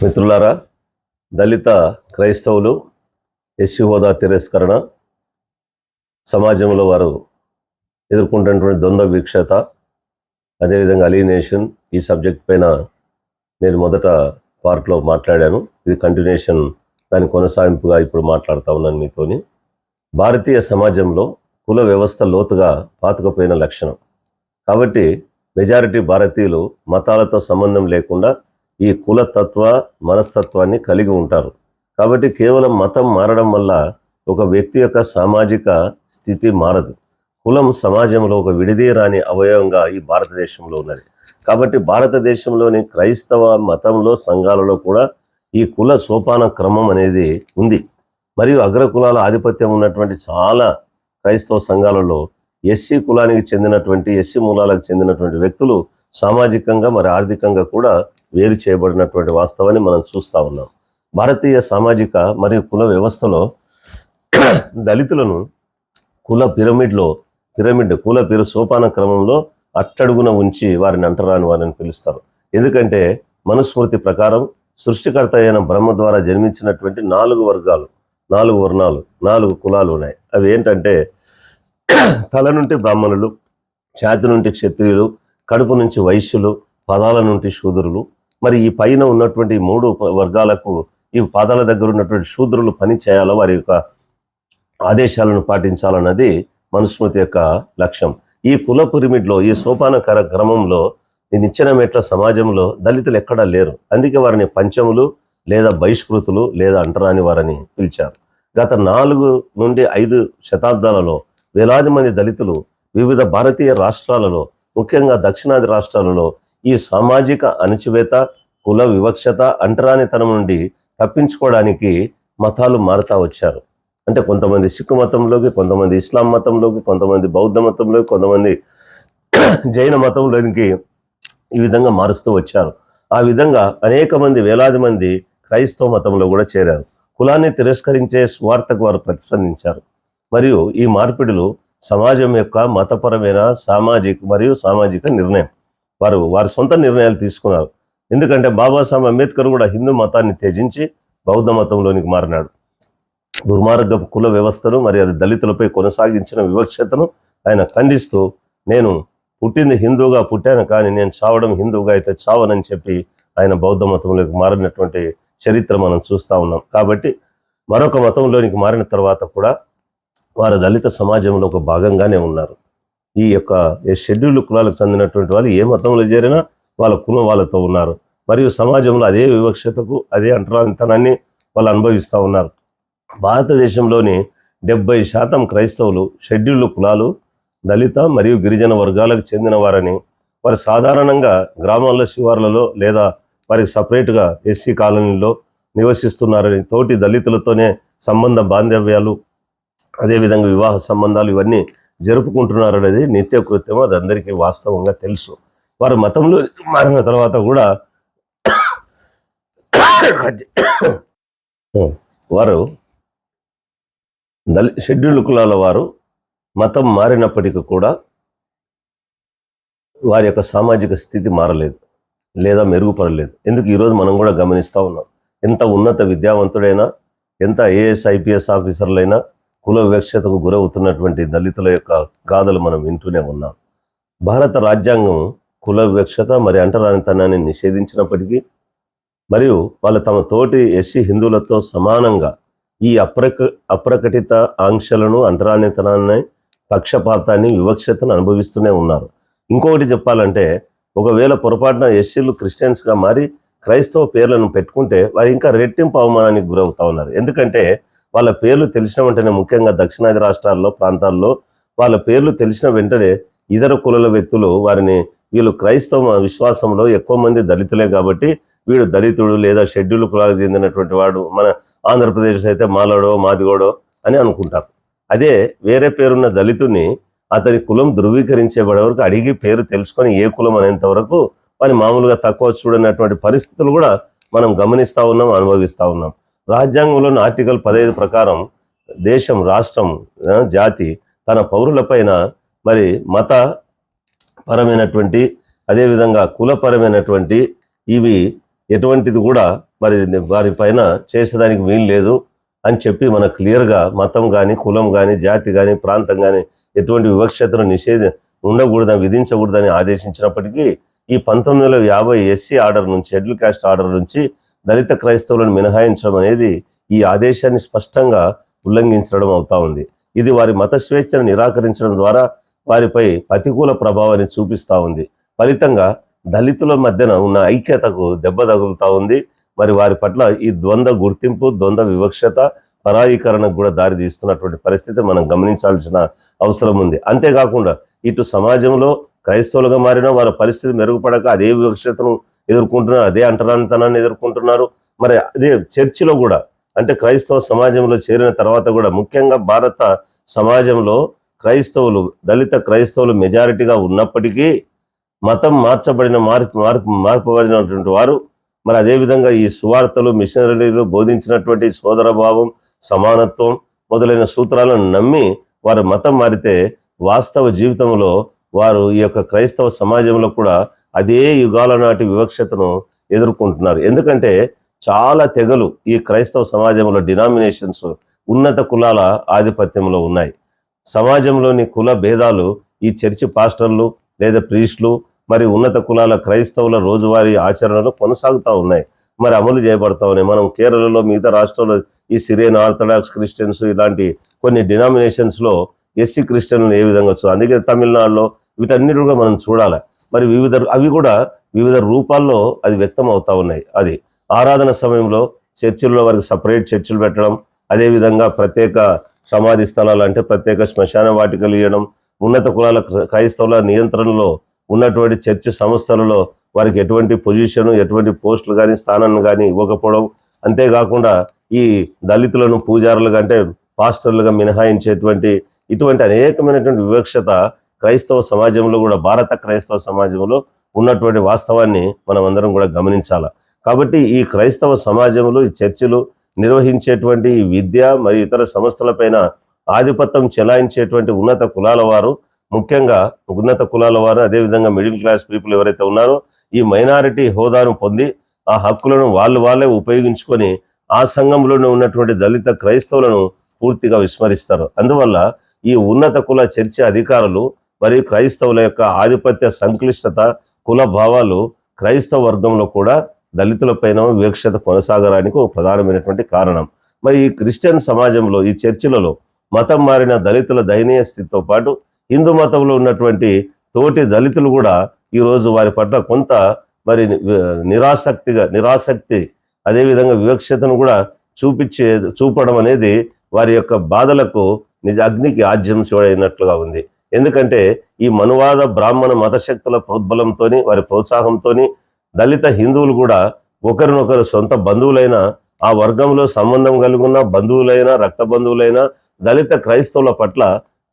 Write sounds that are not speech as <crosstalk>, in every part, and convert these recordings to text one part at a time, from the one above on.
మిత్రులారా దళిత క్రైస్తవులు ఎస్సీ హోదా తిరస్కరణ సమాజంలో వారు ఎదుర్కొంటున్నటువంటి ద్వంద్వ వీక్షత అదేవిధంగా అలీనేషన్ ఈ సబ్జెక్ట్ పైన నేను మొదట పార్ట్లో మాట్లాడాను. ఇది కంటిన్యూషన్ దాని కొనసాగింపుగా ఇప్పుడు మాట్లాడుతూ ఉన్నాను మీతోని. భారతీయ సమాజంలో కుల వ్యవస్థ లోతుగా పాతుకపోయిన లక్షణం. కాబట్టి మెజారిటీ భారతీయులు మతాలతో సంబంధం లేకుండా ఈ కులతత్వ మనస్తత్వాన్ని కలిగి ఉంటారు. కాబట్టి కేవలం మతం మారడం వల్ల ఒక వ్యక్తి యొక్క సామాజిక స్థితి మారదు. కులం సమాజంలో ఒక విడిదీరాని అవయవంగా ఈ భారతదేశంలో ఉన్నది. కాబట్టి భారతదేశంలోని క్రైస్తవ మతంలో సంఘాలలో కూడా ఈ కుల సోపాన క్రమం అనేది ఉంది. మరియు అగ్రకులాల ఆధిపత్యం ఉన్నటువంటి చాలా క్రైస్తవ సంఘాలలో ఎస్సీ కులానికి చెందినటువంటి ఎస్సీ మూలాలకు చెందినటువంటి వ్యక్తులు సామాజికంగా మరి ఆర్థికంగా కూడా వేరు చేయబడినటువంటి వాస్తవాన్ని మనం చూస్తూ ఉన్నాం. భారతీయ సామాజిక మరియు కుల వ్యవస్థలో <clears throat> దళితులను కుల పిరమిడ్లో పిరమిడ్ కుల పిరు సోపాన క్రమంలో అట్టడుగున ఉంచి వారిని అంటరాని వారిని పిలుస్తారు. ఎందుకంటే మనుస్మృతి ప్రకారం సృష్టికర్త అయిన బ్రహ్మ ద్వారా జన్మించినటువంటి నాలుగు వర్గాలు నాలుగు వర్ణాలు నాలుగు కులాలు ఉన్నాయి. అవి ఏంటంటే <clears throat> తల నుండి బ్రాహ్మణులు ఛాతి నుండి క్షత్రియులు కడుపు నుంచి వైశ్యులు పదాల నుండి శూద్రులు మరి ఈ పైన ఉన్నటువంటి మూడు వర్గాలకు ఈ పాదాల దగ్గర ఉన్నటువంటి శూద్రులు పని చేయాలో వారి యొక్క ఆదేశాలను పాటించాలన్నది మనుస్మృతి యొక్క లక్ష్యం. ఈ కుల పిరమిడ్లో ఈ సోపాన క్రమంలో ఈ నిచ్చెన మెట్ల సమాజంలో దళితులు ఎక్కడా లేరు. అందుకే వారిని పంచములు లేదా బహిష్కృతులు లేదా అంటరాని వారని పిలిచారు. గత నాలుగు నుండి ఐదు శతాబ్దాలలో వేలాది మంది దళితులు వివిధ భారతీయ రాష్ట్రాలలో ముఖ్యంగా దక్షిణాది రాష్ట్రాలలో ఈ సామాజిక అణచివేత కుల వివక్షత అంటరానితనం నుండి తప్పించుకోవడానికి మతాలు మారుతా వచ్చారు. అంటే కొంతమంది సిక్కు మతంలోకి కొంతమంది ఇస్లాం మతంలోకి కొంతమంది బౌద్ధ మతంలోకి కొంతమంది జైన మతంలోకి ఈ విధంగా మారుస్తూ వచ్చారు. ఆ విధంగా అనేక మంది వేలాది మంది క్రైస్తవ మతంలో కూడా చేరారు. కులాన్ని తిరస్కరించే స్వార్థకు వారు ప్రతిస్పందించారు. మరియు ఈ మార్పిడులు సమాజం యొక్క మతపరమైన సామాజిక మరియు సామాజిక నిర్ణయం. వారు వారి సొంత నిర్ణయాలు తీసుకున్నారు. ఎందుకంటే బాబాసాహెబ్ అంబేద్కర్ కూడా హిందూ మతాన్ని త్యజించి బౌద్ధ మతంలోనికి మారినాడు. దుర్మార్గ కుల వ్యవస్థను మరి అది దళితులపై కొనసాగించిన వివక్షతను ఆయన ఖండిస్తూ నేను పుట్టింది హిందూగా పుట్టాను కానీ నేను చావడం హిందూగా అయితే చావనని చెప్పి ఆయన బౌద్ధ మతంలోకి మారినటువంటి చరిత్ర మనం చూస్తూ ఉన్నాం. కాబట్టి మరొక మతంలోనికి మారిన తర్వాత కూడా వారు దళిత సమాజంలో ఒక భాగంగానే ఉన్నారు. ఈ యొక్క షెడ్యూల్ కులాలకు చెందినటువంటి వాళ్ళు ఏ మతంలో చేరినా వాళ్ళ కులం వాళ్ళతో ఉన్నారు. మరియు సమాజంలో అదే వివక్షతకు అదే అంటరానితనాన్ని వాళ్ళు అనుభవిస్తూ ఉన్నారు. భారతదేశంలోని డెబ్బై శాతం క్రైస్తవులు షెడ్యూల్ కులాలు దళిత మరియు గిరిజన వర్గాలకు చెందిన వారని వారు సాధారణంగా గ్రామాల్లో శివార్లలో లేదా వారికి సపరేట్గా ఎస్సీ కాలనీలో నివసిస్తున్నారని తోటి దళితులతోనే సంబంధ బాంధవ్యాలు అదేవిధంగా వివాహ సంబంధాలు ఇవన్నీ జరుపుకుంటున్నారనేది నిత్య కృత్యం అది అందరికీ వాస్తవంగా తెలుసు. వారు మతంలో మారిన తర్వాత కూడా వారు దళి షెడ్యూల్ కులాల వారు మతం మారినప్పటికీ కూడా వారి యొక్క సామాజిక స్థితి మారలేదు లేదా మెరుగుపడలేదు. ఎందుకు ఈరోజు మనం కూడా గమనిస్తూ ఉన్నాం. ఎంత ఉన్నత విద్యావంతుడైనా ఎంత ఏఎస్ ఐపీఎస్ ఆఫీసర్లైనా కుల వివక్షతకు గురవుతున్నటువంటి దళితుల యొక్క గాథలు మనం వింటూనే ఉన్నాం. భారత రాజ్యాంగం కుల వివక్షత మరి అంటరానితనాన్ని నిషేధించినప్పటికీ మరియు వాళ్ళు తమ తోటి ఎస్సీ హిందువులతో సమానంగా ఈ అప్రక అప్రకటిత ఆంక్షలను అంటరానితనాన్ని పక్షపాతాన్ని వివక్షతను అనుభవిస్తూనే ఉన్నారు. ఇంకొకటి చెప్పాలంటే ఒకవేళ పొరపాటున ఎస్సీలు క్రిస్టియన్స్గా మారి క్రైస్తవ పేర్లను పెట్టుకుంటే వారు ఇంకా రెట్టింపు అవమానానికి గురవుతా ఉన్నారు. ఎందుకంటే వాళ్ళ పేర్లు తెలిసిన వెంటనే ముఖ్యంగా దక్షిణాది రాష్ట్రాల్లో ప్రాంతాల్లో వాళ్ళ పేర్లు తెలిసిన వెంటనే ఇతర కులాల వ్యక్తులు వారిని వీళ్ళు క్రైస్తవ విశ్వాసంలో ఎక్కువ మంది దళితులే కాబట్టి వీడు దళితుడు లేదా షెడ్యూల్ కులాలకు చెందినటువంటి వాడు మన ఆంధ్రప్రదేశ్ అయితే మాలోడో మాదిగోడో అని అనుకుంటారు. అదే వేరే పేరున్న దళితుని అతని కులం ధృవీకరించేబడే వరకు అడిగి పేరు తెలుసుకొని ఏ కులం అనేంత వరకు వాని మామూలుగా తక్కువ చూడనటువంటి పరిస్థితులు కూడా మనం గమనిస్తూ ఉన్నాం అనుభవిస్తూ ఉన్నాం. రాజ్యాంగంలోని ఆర్టికల్ పదహైదు ప్రకారం దేశం రాష్ట్రం జాతి తన పౌరులపైన మరి మత పరమైనటువంటి అదేవిధంగా కులపరమైనటువంటి ఇవి ఎటువంటిది కూడా మరి వారి పైన చేసేదానికి వీలు లేదు అని చెప్పి మన క్లియర్గా మతం కానీ కులం కానీ జాతి కానీ ప్రాంతం కానీ ఎటువంటి వివక్షతను నిషేధ ఉండకూడదని విధించకూడదని ఆదేశించినప్పటికీ ఈ పంతొమ్మిది వందల యాభై ఎస్సీ ఆర్డర్ నుంచి షెడ్యూల్ కాస్ట్ ఆర్డర్ నుంచి దళిత క్రైస్తవులను మినహాయించడం అనేది ఈ ఆదేశాన్ని స్పష్టంగా ఉల్లంఘించడం అవుతా ఉంది. ఇది వారి మత స్వేచ్ఛను నిరాకరించడం ద్వారా వారిపై ప్రతికూల ప్రభావాన్ని చూపిస్తూ ఉంది. ఫలితంగా దళితుల మధ్యన ఉన్న ఐక్యతకు దెబ్బ తగులుతూ ఉంది. మరి వారి పట్ల ఈ ద్వంద్వ గుర్తింపు ద్వంద్వ వివక్షత పరాయీకరణకు కూడా దారి తీస్తున్నటువంటి పరిస్థితి మనం గమనించాల్సిన అవసరం ఉంది. అంతేకాకుండా ఇటు సమాజంలో క్రైస్తవులుగా మారిన వారి పరిస్థితి మెరుగుపడక అదే వివక్షతను ఎదుర్కొంటున్నారు అదే అంటరానితనాన్ని ఎదుర్కొంటున్నారు. మరి అదే చర్చిలో కూడా అంటే క్రైస్తవ సమాజంలో చేరిన తర్వాత కూడా ముఖ్యంగా భారత సమాజంలో క్రైస్తవులు దళిత క్రైస్తవులు మెజారిటీగా ఉన్నప్పటికీ మతం మార్చబడిన మార్పు మార్పు మార్పబడినటువంటి వారు మరి అదేవిధంగా ఈ సువార్తలు మిషనరీలు బోధించినటువంటి సోదరభావం సమానత్వం మొదలైన సూత్రాలను నమ్మి వారు మతం మారితే వాస్తవ జీవితంలో వారు ఈ యొక్క క్రైస్తవ సమాజంలో కూడా అదే యుగాల నాటి వివక్షతను ఎదుర్కొంటున్నారు. ఎందుకంటే చాలా తెగలు ఈ క్రైస్తవ సమాజంలో డినామినేషన్స్ ఉన్నత కులాల ఆధిపత్యంలో ఉన్నాయి. సమాజంలోని కుల భేదాలు ఈ చర్చి పాస్టర్లు లేదా ప్రీస్టులు మరి ఉన్నత కులాల క్రైస్తవుల రోజువారీ ఆచరణలు కొనసాగుతూ ఉన్నాయి. మరి అమలు చేయబడతా ఉన్నాయి. మనం కేరళలో మిగతా రాష్ట్రంలో ఈ సిరియన్ ఆర్థడాక్స్ క్రిస్టియన్స్ ఇలాంటి కొన్ని డినామినేషన్స్లో ఎస్సీ క్రిస్టియన్లు ఏ విధంగా వచ్చు అందుకే తమిళనాడులో వీటన్నిటి కూడా మనం చూడాలి. మరి వివిధ అవి కూడా వివిధ రూపాల్లో అది వ్యక్తం అవుతా ఉన్నాయి. అది ఆరాధన సమయంలో చర్చిల్లో వారికి సపరేట్ చర్చిలు పెట్టడం అదేవిధంగా ప్రత్యేక సమాధి స్థలాలు అంటే ప్రత్యేక శ్మశాన వాటికలు ఇవ్వడం ఉన్నత కులాల క్ర- క్రైస్తవుల నియంత్రణలో ఉన్నటువంటి చర్చి సంస్థలలో వారికి ఎటువంటి పొజిషన్ ఎటువంటి పోస్టులు కానీ స్థానాన్ని కానీ ఇవ్వకపోవడం. అంతేకాకుండా ఈ దళితులను పూజారులుగా అంటే పాస్టర్లుగా మినహాయించేటువంటి ఇటువంటి అనేకమైనటువంటి వివక్షత క్రైస్తవ సమాజంలో కూడా భారత క్రైస్తవ సమాజంలో ఉన్నటువంటి వాస్తవాన్ని మనం అందరం కూడా గమనించాలి? కాబట్టి ఈ క్రైస్తవ సమాజంలో ఈ చర్చిలు నిర్వహించేటువంటి ఈ విద్య మరియు ఇతర సంస్థలపైన ఆధిపత్యం చెలాయించేటువంటి ఉన్నత కులాల వారు ముఖ్యంగా ఉన్నత కులాల వారు అదేవిధంగా మిడిల్ క్లాస్ పీపుల్ ఎవరైతే ఉన్నారో ఈ మైనారిటీ హోదాను పొంది ఆ హక్కులను వాళ్ళు వాళ్ళే ఉపయోగించుకొని ఆ సంఘంలోనే ఉన్నటువంటి దళిత క్రైస్తవులను పూర్తిగా విస్మరిస్తారు. అందువల్ల ఈ ఉన్నత కుల చర్చ అధికారులు మరియు క్రైస్తవుల యొక్క ఆధిపత్య సంక్లిష్టత కుల భావాలు క్రైస్తవ వర్గంలో కూడా దళితులపైన వివక్షత కొనసాగడానికి ఒక ప్రధానమైనటువంటి కారణం. మరి ఈ క్రిస్టియన్ సమాజంలో ఈ చర్చిలలో మతం మారిన దళితుల దయనీయ స్థితితో పాటు హిందూ మతంలో ఉన్నటువంటి తోటి దళితులు కూడా ఈరోజు వారి పట్ల కొంత మరి నిరాసక్తిగా నిరాసక్తి అదేవిధంగా వివక్షతను కూడా చూపించే చూపడం అనేది వారి యొక్క బాధలకు నిజ అగ్నికి ఆజ్యం చూడైనట్లుగా ఉంది. ఎందుకంటే ఈ మనువాద బ్రాహ్మణ మతశక్తుల ప్రోద్బలంతో వారి ప్రోత్సాహంతోని దళిత హిందువులు కూడా ఒకరినొకరు సొంత బంధువులైన ఆ వర్గంలో సంబంధం కలిగిన బంధువులైన రక్త బంధువులైన దళిత క్రైస్తవుల పట్ల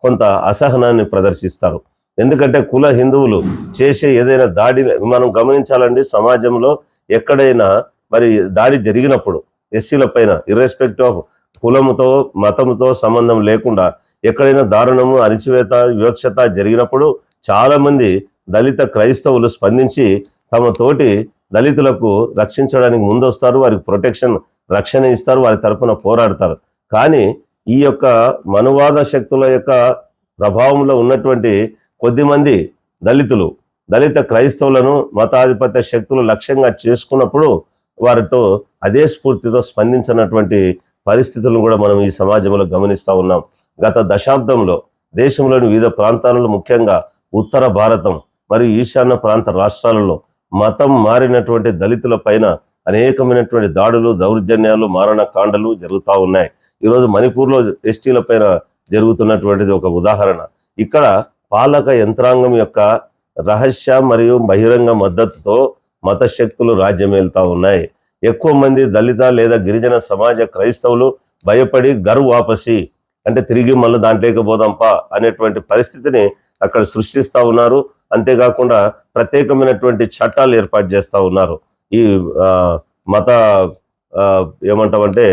కొంత అసహనాన్ని ప్రదర్శిస్తారు. ఎందుకంటే కుల హిందువులు చేసే ఏదైనా దాడి మనం గమనించాలండి సమాజంలో ఎక్కడైనా మరి దాడి జరిగినప్పుడు ఎస్సీల పైన ఇర్రెస్పెక్ట్ ఆఫ్ కులముతో మతముతో సంబంధం లేకుండా ఎక్కడైనా దారుణము అణిచివేత వివక్షత జరిగినప్పుడు చాలామంది దళిత క్రైస్తవులు స్పందించి తమ తోటి దళితులకు రక్షించడానికి ముందొస్తారు వారికి ప్రొటెక్షన్ రక్షణ ఇస్తారు వారి తరపున పోరాడతారు. కానీ ఈ యొక్క మనువాద శక్తుల యొక్క ప్రభావంలో ఉన్నటువంటి కొద్దిమంది దళితులు దళిత క్రైస్తవులను మతాధిపత్య శక్తులు లక్ష్యంగా చేసుకున్నప్పుడు వారితో అదే స్ఫూర్తితో స్పందించినటువంటి పరిస్థితులను కూడా మనం ఈ సమాజంలో గమనిస్తూ ఉన్నాం. గత దశాబ్దంలో దేశంలోని వివిధ ప్రాంతాలలో ముఖ్యంగా ఉత్తర భారతం మరియు ఈశాన్య ప్రాంత రాష్ట్రాలలో మతం మారినటువంటి దళితుల పైన అనేకమైనటువంటి దాడులు దౌర్జన్యాలు మారణ కాండలు జరుగుతూ ఉన్నాయి. ఈరోజు మణిపూర్లో ఎస్టీల పైన జరుగుతున్నటువంటిది ఒక ఉదాహరణ. ఇక్కడ పాలక యంత్రాంగం యొక్క రహస్య మరియు బహిరంగ మద్దతుతో మత శక్తులు రాజ్యమేలుతా ఉన్నాయి. ఎక్కువ మంది దళిత లేదా గిరిజన సమాజ క్రైస్తవులు భయపడి గరు వాపసి అంటే తిరిగి మళ్ళీ దాంట్లోకి పోదాంపా అనేటువంటి పరిస్థితిని అక్కడ సృష్టిస్తూ ఉన్నారు. అంతేకాకుండా ప్రత్యేకమైనటువంటి చట్టాలు ఏర్పాటు చేస్తూ ఉన్నారు. ఈ మత ఏమంటామంటే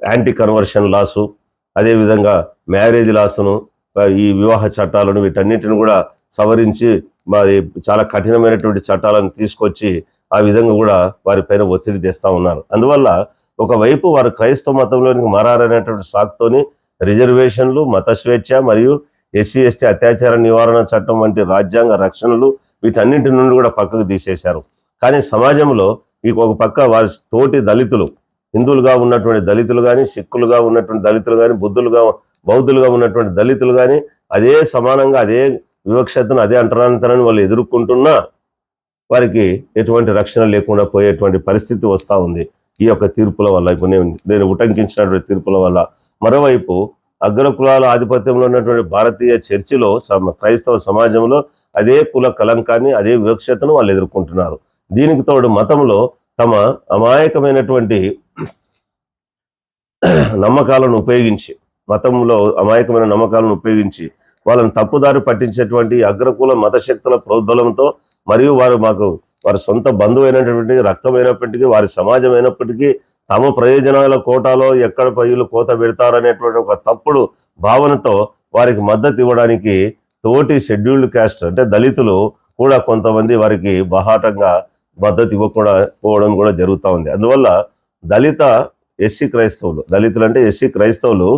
యాంటీ కన్వర్షన్ లాసు అదేవిధంగా మ్యారేజ్ లాసును ఈ వివాహ చట్టాలను వీటన్నిటిని కూడా సవరించి మరి చాలా కఠినమైనటువంటి చట్టాలను తీసుకొచ్చి ఆ విధంగా కూడా వారిపైన ఒత్తిడి తెస్తూ ఉన్నారు. అందువల్ల ఒకవైపు వారు క్రైస్తవ మతంలోనికి మారారనేటువంటి సాకుతోని రిజర్వేషన్లు మత స్వేచ్ఛ మరియు ఎస్సీ ఎస్టీ అత్యాచార నివారణ చట్టం వంటి రాజ్యాంగ రక్షణలు వీటన్నింటి నుండి కూడా పక్కకు తీసేశారు. కానీ సమాజంలో ఈ ఒక పక్క వారి తోటి దళితులు హిందువులుగా ఉన్నటువంటి దళితులు కానీ సిక్కులుగా ఉన్నటువంటి దళితులు కానీ బుద్ధులుగా బౌద్ధులుగా ఉన్నటువంటి దళితులు కానీ అదే సమానంగా అదే వివక్షతను అదే అంటరానితనాన్ని వాళ్ళు ఎదుర్కొంటున్నా వారికి ఎటువంటి రక్షణ లేకుండా పోయేటువంటి పరిస్థితి వస్తూ ఉంది. ఈ యొక్క తీర్పుల వల్ల ఇప్పుడు నేను నేను ఉటంకించినటువంటి తీర్పుల వల్ల మరోవైపు అగ్రకులాల ఆధిపత్యంలో ఉన్నటువంటి భారతీయ చర్చిలో క్రైస్తవ సమాజంలో అదే కుల కలంకాన్ని అదే వివక్షతను వాళ్ళు ఎదుర్కొంటున్నారు. దీనికి తోడు మతంలో తమ అమాయకమైనటువంటి నమ్మకాలను ఉపయోగించి మతంలో అమాయకమైన నమ్మకాలను ఉపయోగించి వాళ్ళని తప్పుదారి పట్టించేటువంటి అగ్రకుల మత శక్తుల ప్రోద్బలంతో మరియు వారు మాకు వారి సొంత బంధువు అయినటువంటి రక్తమైనప్పటికీ వారి సమాజం అయినప్పటికీ తమ ప్రయోజనాల కోటాలో ఎక్కడ పయ్యులు కోత పెడతారనేటువంటి ఒక తప్పుడు భావనతో వారికి మద్దతు ఇవ్వడానికి తోటి షెడ్యూల్డ్ క్యాస్ట్ అంటే దళితులు కూడా కొంతమంది వారికి బహాటంగా మద్దతు ఇవ్వకుండా పోవడం కూడా జరుగుతూ ఉంది. అందువల్ల దళిత ఎస్సీ క్రైస్తవులు దళితులు అంటే ఎస్సీ క్రైస్తవులు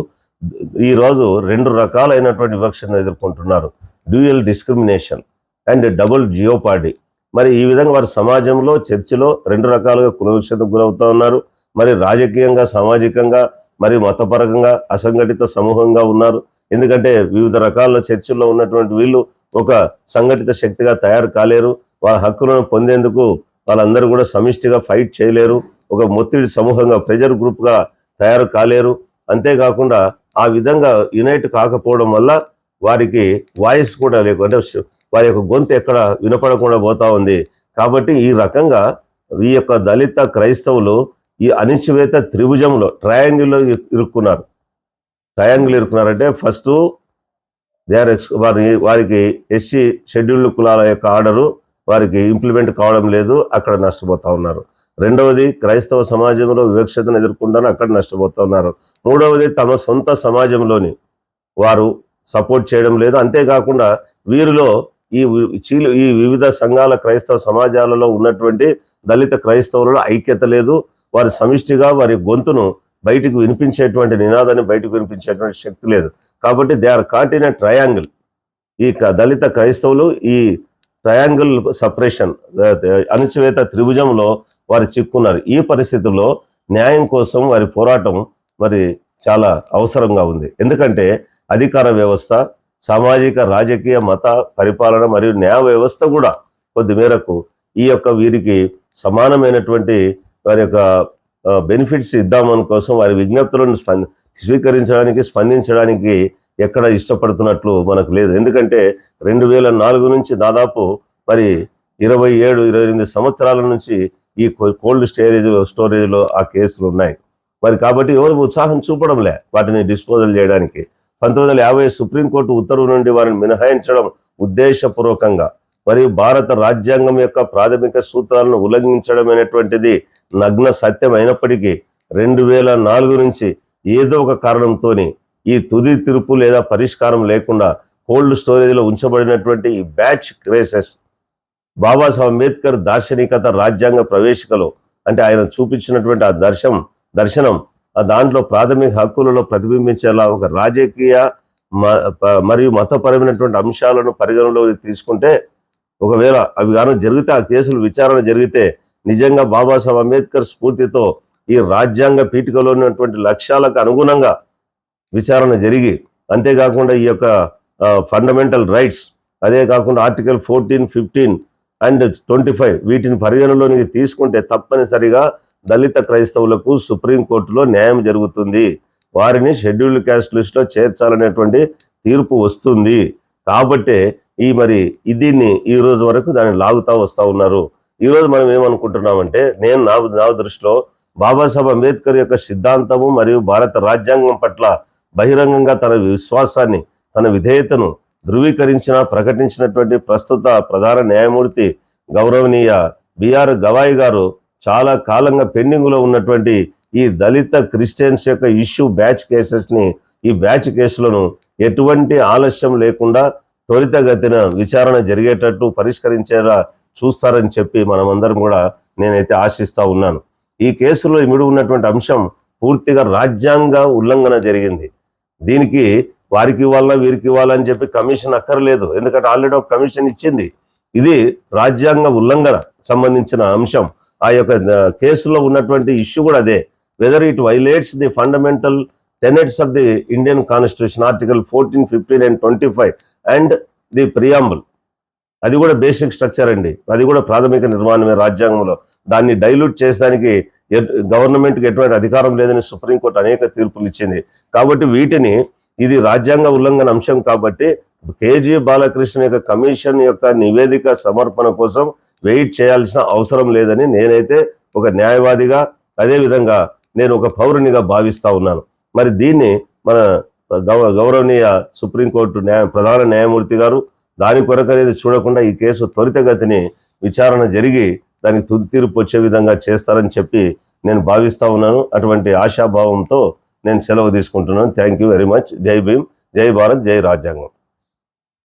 ఈ రోజు రెండు రకాలైనటువంటి వివక్షను ఎదుర్కొంటున్నారు. Dual discrimination and double jeopardy మరి ఈ విధంగా వారి సమాజంలో చర్చిలో రెండు రకాలుగా కుల వివక్షతకు గురవుతూ ఉన్నారు. మరి రాజకీయంగా సామాజికంగా మరి మతపరంగా అసంఘటిత సమూహంగా ఉన్నారు. ఎందుకంటే వివిధ రకాల చర్చిల్లో ఉన్నటువంటి వీళ్ళు ఒక సంఘటిత శక్తిగా తయారు కాలేరు. వాళ్ళ హక్కులను పొందేందుకు వాళ్ళందరూ కూడా సమిష్టిగా ఫైట్ చేయలేరు. ఒక మొత్తిడి సమూహంగా ప్రెజర్ గ్రూప్గా తయారు కాలేరు. అంతేకాకుండా ఆ విధంగా యునైట్ కాకపోవడం వల్ల వారికి వాయిస్ కూడా లేకు అంటే వారి యొక్క గొంతు ఎక్కడ వినపడకుండా పోతా ఉంది. కాబట్టి ఈ రకంగా ఈ యొక్క దళిత క్రైస్తవులు ఈ అణిచివేత త్రిభుజంలో ట్రయాంగిల్లో ఇరుక్కున్నారు. ట్రయాంగిల్ ఇరుక్కున్నారంటే ఫస్ట్ దే ఆర్ ఎక్స్ వారి వారికి ఎస్సీ షెడ్యూల్డ్ కులాల యొక్క ఆర్డరు వారికి ఇంప్లిమెంట్ కావడం లేదు అక్కడ నష్టపోతూ ఉన్నారు. రెండవది క్రైస్తవ సమాజంలో వివక్షతను ఎదుర్కొంటాను అక్కడ నష్టపోతూ ఉన్నారు. మూడవది తమ సొంత సమాజంలోని వారు సపోర్ట్ చేయడం లేదు. అంతేకాకుండా వీరిలో ఈ చీలు ఈ వివిధ సంఘాల క్రైస్తవ సమాజాలలో ఉన్నటువంటి దళిత క్రైస్తవులలో ఐక్యత లేదు. వారి సమిష్టిగా వారి గొంతును బయటికి వినిపించేటువంటి నినాదాన్ని బయటకు వినిపించేటువంటి శక్తి లేదు. కాబట్టి they are caught in triangle. ఈ క- దళిత క్రైస్తవులు ఈ ట్రయాంగిల్ సపరేషన్ అణచివేత త్రిభుజంలో వారు చిక్కున్నారు. ఈ పరిస్థితుల్లో న్యాయం కోసం వారి పోరాటం మరి చాలా అవసరంగా ఉంది. ఎందుకంటే అధికార వ్యవస్థ సామాజిక రాజకీయ మత పరిపాలన మరియు న్యాయ వ్యవస్థ కూడా కొద్ది మేరకు ఈ యొక్క వీరికి సమానమైనటువంటి వారి యొక్క బెనిఫిట్స్ ఇద్దామని కోసం వారి విజ్ఞప్తులను స్పంద స్వీకరించడానికి స్పందించడానికి ఎక్కడ ఇష్టపడుతున్నట్లు మనకు లేదు. ఎందుకంటే రెండు వేల నాలుగు నుంచి దాదాపు మరి ఇరవై ఏడు ఇరవై ఎనిమిది సంవత్సరాల నుంచి ఈ కోల్డ్ స్టోరేజ్ స్టోరేజ్లో ఆ కేసులు ఉన్నాయి. మరి కాబట్టి ఎవరు ఉత్సాహం చూపడంలే వాటిని డిస్పోజల్ చేయడానికి. పంతొమ్మిది వందల యాభై సుప్రీంకోర్టు ఉత్తర్వు నుండి వారిని మినహాయించడం ఉద్దేశపూర్వకంగా. మరియు భారత రాజ్యాంగం యొక్క ప్రాథమిక సూత్రాలను ఉల్లంఘించడం అనేటువంటిది నగ్న సత్యం అయినప్పటికీ రెండు వేల నాలుగు నుంచి ఏదో ఒక కారణంతోని ఈ తుది తీర్పు లేదా పరిష్కారం లేకుండా కోల్డ్ స్టోరేజ్లో ఉంచబడినటువంటి ఈ బ్యాచ్ క్రేసెస్ బాబాసాహెబ్ అంబేద్కర్ దార్శనికత రాజ్యాంగ ప్రవేశికలో అంటే ఆయన చూపించినటువంటి ఆ దర్శనం దర్శనం ఆ దాంట్లో ప్రాథమిక హక్కులలో ప్రతిబింబించేలా ఒక రాజకీయ మ- ప- మరియు మతపరమైనటువంటి అంశాలను పరిగణలోకి తీసుకుంటే ఒకవేళ అవి కానీ జరిగితే ఆ కేసులు విచారణ జరిగితే నిజంగా బాబాసాహెబ్ అంబేద్కర్ స్ఫూర్తితో ఈ రాజ్యాంగ పీఠికలో ఉన్నటువంటి లక్ష్యాలకు అనుగుణంగా విచారణ జరిగి అంతేకాకుండా ఈ యొక్క ఫండమెంటల్ రైట్స్ అదే కాకుండా article fourteen fifteen and twenty five వీటిని పరిగణలోనికి తీసుకుంటే తప్పనిసరిగా దళిత క్రైస్తవులకు సుప్రీంకోర్టులో న్యాయం జరుగుతుంది. వారిని షెడ్యూల్డ్ క్యాస్ట్ లిస్ట్లో చేర్చాలనేటువంటి తీర్పు వస్తుంది. కాబట్టే ఈ మరి దీన్ని ఈ రోజు వరకు దాన్ని లాగుతూ వస్తూ ఉన్నారు. ఈ రోజు మనం ఏమనుకుంటున్నామంటే నేను నా నా దృష్టిలో బాబాసాహెబ్ అంబేద్కర్ యొక్క సిద్ధాంతము మరియు భారత రాజ్యాంగం పట్ల బహిరంగంగా తన విశ్వాసాన్ని తన విధేయతను ధృవీకరించిన ప్రకటించినటువంటి ప్రస్తుత ప్రధాన న్యాయమూర్తి గౌరవనీయ బిఆర్ గవాయి గారు చాలా కాలంగా పెండింగ్లో ఉన్నటువంటి ఈ దళిత క్రిస్టియన్స్ యొక్క ఇష్యూ బ్యాచ్ కేసెస్ని ఈ బ్యాచ్ కేసులను ఎటువంటి ఆలస్యం లేకుండా త్వరితగతిన విచారణ జరిగేటట్టు పరిష్కరించేలా చూస్తారని చెప్పి మనమందరం కూడా నేనైతే ఆశిస్తూ ఉన్నాను. ఈ కేసులో ఇమిడి ఉన్నటువంటి అంశం పూర్తిగా రాజ్యాంగ ఉల్లంఘన జరిగింది. దీనికి వారికి ఇవ్వాలా వీరికి ఇవ్వాలని చెప్పి కమిషన్ అక్కర్లేదు. ఎందుకంటే ఆల్రెడీ ఒక కమిషన్ ఇచ్చింది. ఇది రాజ్యాంగ ఉల్లంఘన సంబంధించిన అంశం. ఆ యొక్క కేసులో ఉన్నటువంటి ఇష్యూ కూడా అదే. Whether it violates the fundamental tenets of the Indian constitution article fourteen fifteen and twenty five and the preamble అది కూడా బేసిక్ స్ట్రక్చర్ అండి. అది కూడా ప్రాథమిక నిర్మాణమే రాజ్యాంగంలో. దాన్ని డైల్యూట్ చేసేదానికి గవర్నమెంట్కి ఎటువంటి అధికారం లేదని సుప్రీంకోర్టు అనేక తీర్పులు ఇచ్చింది. కాబట్టి వీటిని ఇది రాజ్యాంగ ఉల్లంఘన అంశం కాబట్టి కేజీ బాలకృష్ణ యొక్క కమిషన్ యొక్క నివేదిక సమర్పణ కోసం వెయిట్ చేయాల్సిన అవసరం లేదని నేనైతే ఒక న్యాయవాదిగా అదేవిధంగా నేను ఒక పౌరునిగా భావిస్తా ఉన్నాను. మరి దీన్ని మన గౌ గౌరవనీయ సుప్రీంకోర్టు న్యాయ ప్రధాన న్యాయమూర్తి గారు దాని కొరకు అనేది చూడకుండా ఈ కేసు త్వరితగతిని విచారణ జరిగి దానికి తుది తీర్పు వచ్చే విధంగా చేస్తారని చెప్పి నేను భావిస్తా ఉన్నాను. అటువంటి ఆశాభావంతో నేను సెలవు తీసుకుంటున్నాను. Thank you very much. Jai Bhim. Jai Bharat. జై రాజ్యాంగం.